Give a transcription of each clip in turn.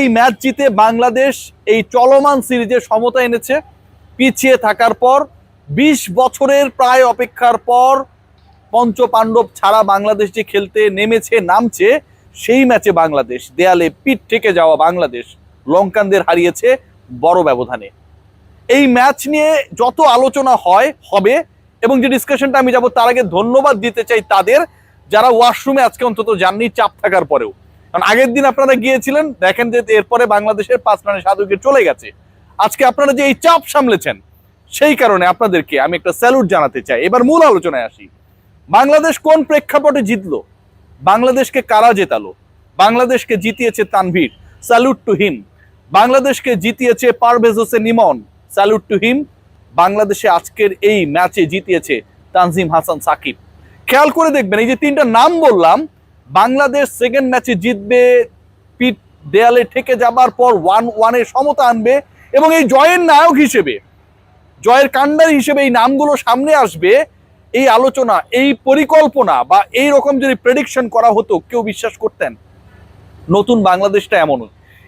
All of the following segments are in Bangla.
এই ম্যাচ জিতে বাংলাদেশ এই চলমান সিরিজে সমতা এনেছে। পিছিয়ে থাকার পর বিশ বছরের প্রায় অপেক্ষার পর পঞ্চ পাণ্ডব ছাড়া বাংলাদেশ যে খেলতে নেমেছে, নামছে, সেই ম্যাচে বাংলাদেশ। দেয়ালে পিঠ থেকে যাওয়া বাংলাদেশ লঙ্কানদের হারিয়েছে বড় ব্যবধানে। এই ম্যাচ নিয়ে যত আলোচনা হয়, হবে, এবং যে ডিসকাশনটা আমি যাব, তার আগে ধন্যবাদ দিতে চাই তাদের, যারা ওয়াশরুমে আজকে অন্তত যাননি, চাপ থাকার পরেও। কারণ আগের দিন আপনারা গিয়েছিলেন, দেখেন যে এরপরে বাংলাদেশের পাঁচ রানের উইকেট চলে গেছে। আজকে আপনারা যে এই চাপ সামলেছেন, সেই কারণে আপনাদেরকে আমি একটা স্যালুট জানাতে চাই। এবার মূল আলোচনায় আসি। বাংলাদেশ কোন প্রেক্ষাপটে জিতলো? বাংলাদেশকে কারা জেতালো? বাংলাদেশকে জিতিয়েছে তানভীর, স্যালুট টু হিম। বাংলাদেশকে জিতিয়েছে পারভেজ হোসেন ইমন, স্যালুট টু হিম। বাংলাদেশে আজকের এই ম্যাচে জিতিয়েছে তানজিম হাসান সাকিব। খেয়াল করে দেখবেন, এই যে তিনটা নাম বললাম বাংলাদেশ সেকেন্ড ম্যাচে জিতবে পিট দেয়ালে ঠেকে যাবার পর ওয়ান ওয়ানের সমতা আনবে এবং এই জয়ের নায়ক হিসেবে, জয়ের কাণ্ডারি হিসেবে এই নামগুলো সামনে আসবে, এই আলোচনা, এই পরিকল্পনা বা এই রকম যদি প্রেডিকশন করা হতো, কেউ বিশ্বাস করতেন? নতুন বাংলাদেশটা এমন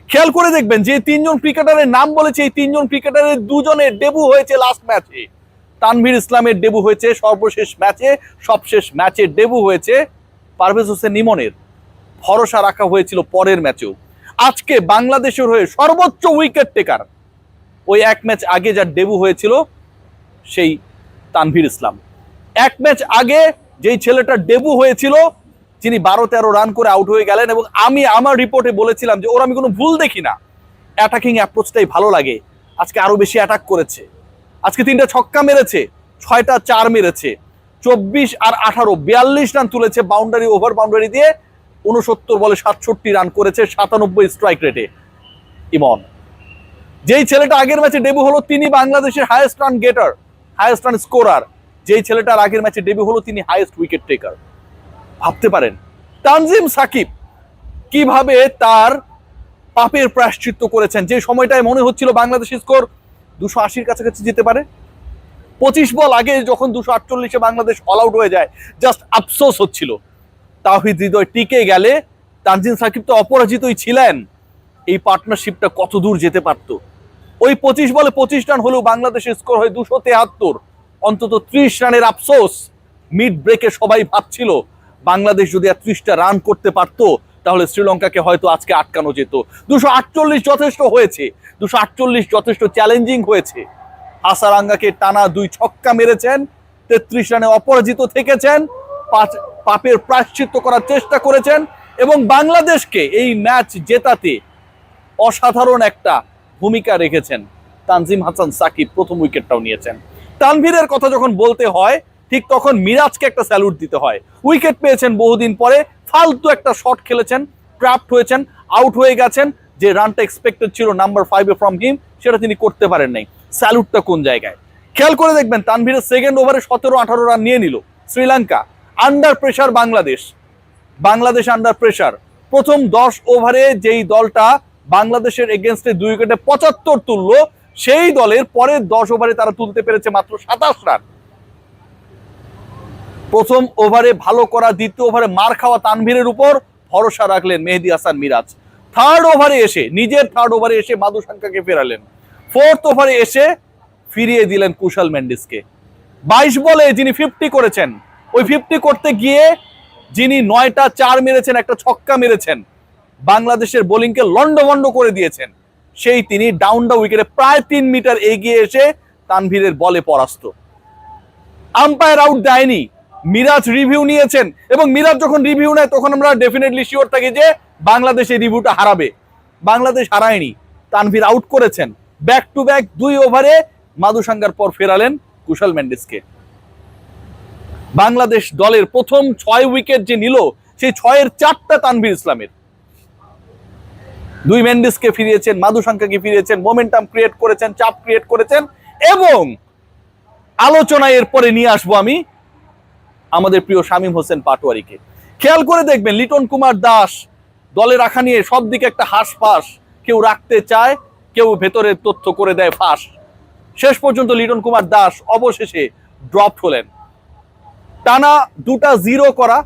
খেয়াল করে দেখবেন যে তিনজন ক্রিকেটারের নাম বলেছে, এই তিনজন ক্রিকেটারের দুজনের ডেবু হয়েছে লাস্ট ম্যাচে তানভীর ইসলামের ডেবু হয়েছে, সর্বশেষ ম্যাচে সবশেষ ম্যাচে ডেবু হয়েছে। পারভেজ হোসেন ইমনের ভরসা রাখা হয়েছিল পরের ম্যাচেও। আজকে বাংলাদেশের হয়ে সর্বোচ্চ উইকেট টেকার। ওই এক ম্যাচ আগে যার ডেবু হয়েছিল সেই তানভীর ইসলাম। এক ম্যাচ আগে যেই ছেলেটার ডেবু হয়েছিল, যিনি বারো তেরো রান করে আউট হয়ে গেলেন এবং আমি আমার রিপোর্টে বলেছিলাম যে ওর আমি কোনো ভুল দেখি না। অ্যাটাকিং অ্যাপ্রোচটাই ভালো লাগে। আজকে আরও বেশি অ্যাটাক করেছে। আজকে তিনটা ছক্কা মেরেছে, ছয়টা চার মেরেছে। চব্বিশ আর আঠারো, বিয়াল্লিশ রান তুলেছে বাউন্ডারি ওভার বাউন্ডারি দিয়ে উনসত্তর বলে সাতষট্টি রান করেছে, সাতানব্বই স্ট্রাইক রেটে ইমন, যেই ছেলেটা আগের ম্যাচে ডেবু হলো, তিনি বাংলাদেশের highest run getter highest run scorer যেই ছেলেটার আগের ম্যাচে ডেবু হলো, তিনি হায়েস্ট উইকেট টেকার ভাবতে পারেন, তানজিম সাকিব কীভাবে তার পাপের প্রায়শ্চিত্ত করেছেন? যে সময়টায় মনে হচ্ছিল বাংলাদেশের স্কোর দুশো আশির কাছাকাছি যেতে পারে পঁচিশ বল আগে যখন দুশো আটচল্লিশে বাংলাদেশ অল আউট হয়ে যায় জাস্ট আফসোস হচ্ছিল। তাহিদ হৃদয় টিকে গেলে তানজিম সাকিব তো অপরাজিতই ছিলেন। এই পার্টনারশিপটা কত দূর যেতে পারতো? ওই পঁচিশ বলে পঁচিশ রান হলেও বাংলাদেশের স্কোর হয় দুশো তেহাত্তর। অন্তত ত্রিশ রানের আফসোস। মিড ব্রেকে সবাই ভাবছিল, বাংলাদেশ যদি আর ত্রিশটা রান করতে পারতো, তাহলে শ্রীলঙ্কাকে হয়তো আজকে আটকানো যেত। দুশো আটচল্লিশ যথেষ্ট হয়েছে। দুশো আটচল্লিশ যথেষ্ট চ্যালেঞ্জিং হয়েছে। হাসারাঙ্গাকে টানা দুই ছক্কা মেরেছেন, তেত্রিশ রানে অপরাজিত থেকেছেন, পাঁচ পাপের প্রায়শ্চিত্ত করার চেষ্টা করেছেন এবং বাংলাদেশকে এই ম্যাচ জেতাতে অসাধারণ একটা ভূমিকা রেখেছেন। তানজিম হাসান সাকিব প্রথম উইকেটটাও নিয়েছেন। তানভীরের কথা যখন বলতে হয়, ঠিক তখন মিরাজকে একটা স্যালুট দিতে হয়। উইকেট পেয়েছেন বহুদিন পরে, ফালতু একটা শট খেলেছেন ট্র্যাপড হয়েছেন, আউট হয়ে গেছেন, যে রানটা এক্সপেক্টেড ছিল নাম্বার ফাইভে ফ্রম হিম সেটা তিনি করতে পারেন নাই। স্যালুটটা কোন জায়গায়? খেয়াল করে দেখবেন তানভীরের সেকেন্ড ওভারে সতেরো, আঠারো রান নিয়ে নিল Sri Lanka. Under pressure Bangladesh. Bangladesh under pressure প্রথম দশ ওভারে যেই দলটা বাংলাদেশের এগেনস্টে দুই উইকেটে পঁচাত্তর তুললো, সেই দলের পরের দশ ওভারে তারা তুলতে পেরেছে মাত্র সাতাশ রান প্রথম ওভারে ভালো করা, দ্বিতীয় ওভারে মার খাওয়া তানভীরের উপর ভরসা রাখলেন মেহেদি হাসান মিরাজ। থার্ড ওভারে এসে, নিজের থার্ড ওভারে এসে মাদুশাঙ্কাকে ফেরালেন। ফোর্থ ওভারে এসে ফিরিয়ে দিলেন কুশাল মেন্ডিসকে। বাইশ বলে যিনি ফিফটি করেছেন, ওই ফিফটি করতে গিয়ে যিনি নয়টা চার মেরেছেন, একটা ছক্কা মেরেছেন, বাংলাদেশের বোলিংকে লন্ডভন্ড করে দিয়েছেন, সেই তিনি ডাউন দা উইকেটে প্রায় তিন মিটার এগিয়ে এসে তানভীরের বলে পরাস্ত। আম্পায়ার আউট দেয়নি, মিরাজ রিভিউ নিয়েছেন এবং মিরাজ যখন রিভিউ নেয়, তখন আমরা ডেফিনেটলি শিওর থাকি যে বাংলাদেশ এই রিভিউটা হারাবে। বাংলাদেশ হারায়নি, তানভীর আউট করেছেন। ব্যাক টু ব্যাক দুই ওভারে মাদুসাঙ্গার পর ফেরালেন কুশল মেন্ডিসকে। বাংলাদেশ দলের প্রথম ছয় উইকেট যে নিল, সেই ছয়ের চারটা তানভীর ইসলামের। দুই মেন্ডিসকে ফিরিয়েছেন মাদুসাঙ্কাকে ফিরিয়েছেন, মোমেন্টাম ক্রিয়েট করেছেন, চাপ ক্রিয়েট করেছেন এবং আলোচনায় এরপরে নিয়ে আসব আমি আমাদের প্রিয় শামীম হোসেন পাটোয়ারিকে। খেয়াল করে দেখবেন লিটন কুমার দাস দলে রাখা নিয়ে সব দিকে একটা হাঁস ফাঁস কেউ রাখতে চায় কেউ ভেতরের তথ্য করে দেয় ফাঁস। শেষ পর্যন্ত লিটন কুমার দাস অবশেষে ড্রপ হলেন। টানা দুটা জিরো করা,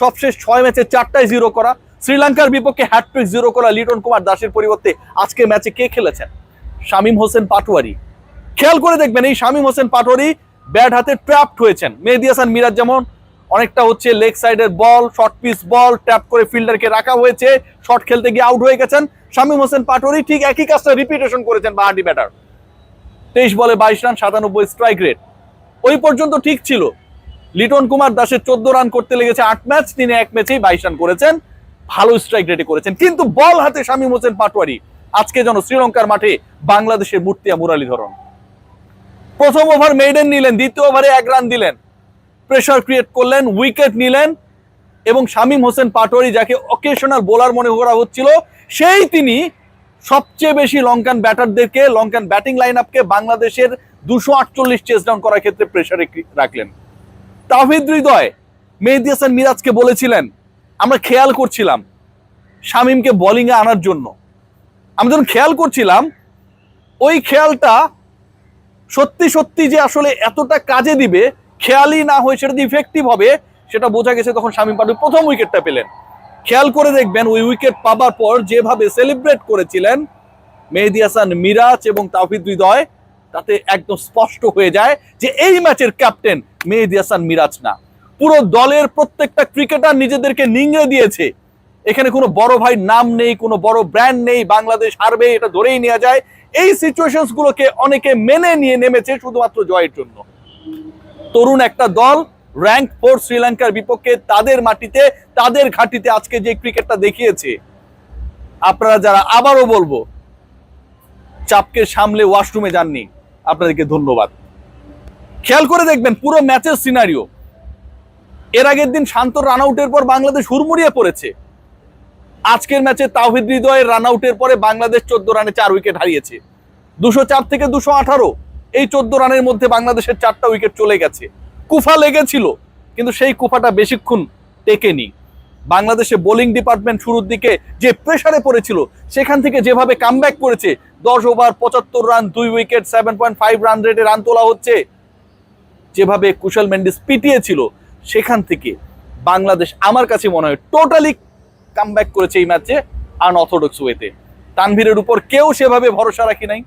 সবশেষ ছয় ম্যাচে চারটায় জিরো করা, শ্রীলঙ্কার বিপক্ষে হ্যাট্রিক জিরো করা লিটন কুমার দাসের পরিবর্তে আজকে ম্যাচে কে খেলেছেন? শামীম হোসেন পাটোয়ারি। খেয়াল করে দেখবেন, এই শামীম হোসেন পাটোয়ারি ব্যাট হাতে ট্র্যাপড হয়েছেন। মেহেদি হাসান মিরাজ যেমন অনেকটা হচ্ছে লেগ সাইডের ball short pitch ball tap করে ফিল্ডারকে রাখা হয়েছে। শর্ট খেলতে গিয়ে আউট হয়ে গেছেন। শামীম হোসেন পাটোয়ারি ঠিক একই কাজটা রিপিটেশন করেছেন বাহাটি ব্যাটার তেইশ বলে বাইশ রান সাতানব্বই স্ট্রাইক রেট ওই পর্যন্ত ঠিক ছিল। লিটন কুমার দাসের চোদ্দ রান করতে লেগেছে আট ম্যাচ তিনি এক ম্যাচেই বাইশ রান করেছেন। ভালো স্ট্রাইক রেটে করেছেন। কিন্তু বল হাতে শামীম হোসেন পাটোয়ারি। আজকে যেন শ্রীলঙ্কার মাঠে বাংলাদেশের মূর্তিয়া মুরালীধরন প্রথম ওভার মেইডেন নিলেন, দ্বিতীয় ওভারে এক রান দিলেন। প্রেশার ক্রিয়েট করলেন উইকেট নিলেন এবং শামীম হোসেন পাটোয়ারি যাকে অকেশনাল বোলার মনে করা হচ্ছিল, সেই তিনি সবচেয়ে বেশি লঙ্কান ব্যাটারদেরকে লঙ্কান ব্যাটিং লাইন আপকে বাংলাদেশের দুশো আটচল্লিশ চেস ডাউন করার ক্ষেত্রে প্রেশারে রাখলেন? তাহিদ হৃদয়, মেহেদি হাসান মিরাজকে বলেছিলেন, আমরা খেয়াল করছিলাম শামীমকে বোলিংয়ে আনার জন্য। আমি যখন খেয়াল করছিলাম, ওই খেয়ালটা সত্যি সত্যি যে আসলে এতটা কাজে দিবে খেয়ালই না হয়ে সেটা ইফেক্টিভ হবে, সেটা বোঝা গেছে তখন শামীম পাটোয়ারি প্রথম উইকেটটা পেলেন। খেয়াল করে দেখবেন ওই উইকেট পাবার পর যেভাবে সেলিব্রেট করেছিলেন, মেহেদি হাসান, মিরাজ এবং তাওহিদ হৃদয় তাতে একদম স্পষ্ট হয়ে যায় যে এই ম্যাচের ক্যাপ্টেন মেহেদি হাসান, মিরাজ না। পুরো দলের প্রত্যেকটা ক্রিকেটার নিজেদেরকে নিংড়ে দিয়েছে। এখানে কোনো বড় ভাই নাম নেই, কোনো বড় ব্র্যান্ড নেই, বাংলাদেশ হারবে, এটা ধরেই নেওয়া যায়। এই সিচুয়েশনস গুলোকে অনেকে মেনে নিয়ে নেমেছে শুধুমাত্র জয়ের জন্য। তরুণ একটা দল র্যাঙ্ক ফোর শ্রীলঙ্কার বিপক্ষে তাদের মাটিতে, তাদের ঘাটিতে আজকে যে ক্রিকেটটা দেখিয়েছে। আপনারা যারা আবারও বলব, চাপকে সামলে ওয়াশরুমে যাননি। আপনাদেরকে ধন্যবাদ। খেয়াল করে দেখবেন পুরো ম্যাচের সিনারিও এর আগের দিন শান্ত রান আউটের পর বাংলাদেশ হুড়মুড়িয়ে পড়েছে। আজকের ম্যাচে তাওহিদ হৃদয়ের রান আউটের পরে বাংলাদেশ চোদ্দ রানে চার উইকেট হারিয়েছে। দুশো চার থেকে দুশো আঠারো। এই চোদ্দ রানের মধ্যে বাংলাদেশের চারটা উইকেট চলে গেছে। কুফা লেগেছিল, কিন্তু সেই কুফাটা বেশিক্ষণ টেকেনি। বাংলাদেশে বোলিং ডিপার্টমেন্ট শুরুর দিকে যে প্রেসারে পড়েছিল, সেখান থেকে যেভাবে কামব্যাক করেছে, দশ ওভার, পঁচাত্তর রান, দুই wicket seven point five run রেটে রান তোলা হচ্ছে, যেভাবে কুশল মেন্ডিস পিটিয়েছিল, সেখান থেকে বাংলাদেশ আমার কাছে মনে হয় টোটালি কামব্যাক করেছে এই ম্যাচে আনঅর্থোডক্স ওয়েতে তানভীরের উপর কেউ সেভাবে ভরসা রাখি নাই।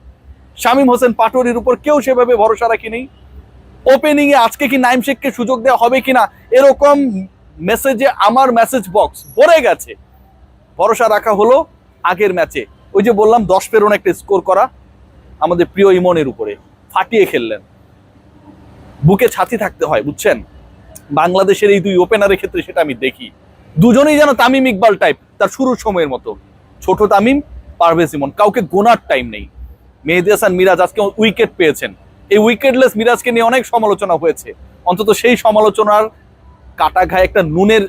শামীম হোসেন পাটোয়ারির উপর কেউ সেভাবে ভরসা রাখি নেই ওপেনিং এ আজকে কি নাইম শেখকে সুযোগ দেওয়া হবে কিনা, এরকম মেসেজে আমার মেসেজ বক্স ভরে গেছে। ভরসা রাখা হলো আগের ম্যাচে ওই যে বললাম, দশ পেরোন একটা স্কোর করা আমাদের প্রিয় ইমনের উপরে। ফাটিয়ে খেললেন। বুকে ছাতি থাকতে হয়, বুঝছেন? বাংলাদেশের এই দুই ওপেনারের ক্ষেত্রে সেটা আমি দেখি। দুজনেই যেন তামিম ইকবাল টাইপ তার শুরুর সময়ের মতো। ছোট তামিম, পারভেজ ইমন, কাউকে গোনার টাইম নেই। মেহেদি হাসান, মিরাজ আজকে উইকেট পেয়েছেন। এই উইকেটলেস মিরাজকে নিয়ে অনেক সমালোচনা হয়েছে। অন্তত সেই সমালোচনার কাটা ঘায়ে একটা নুনের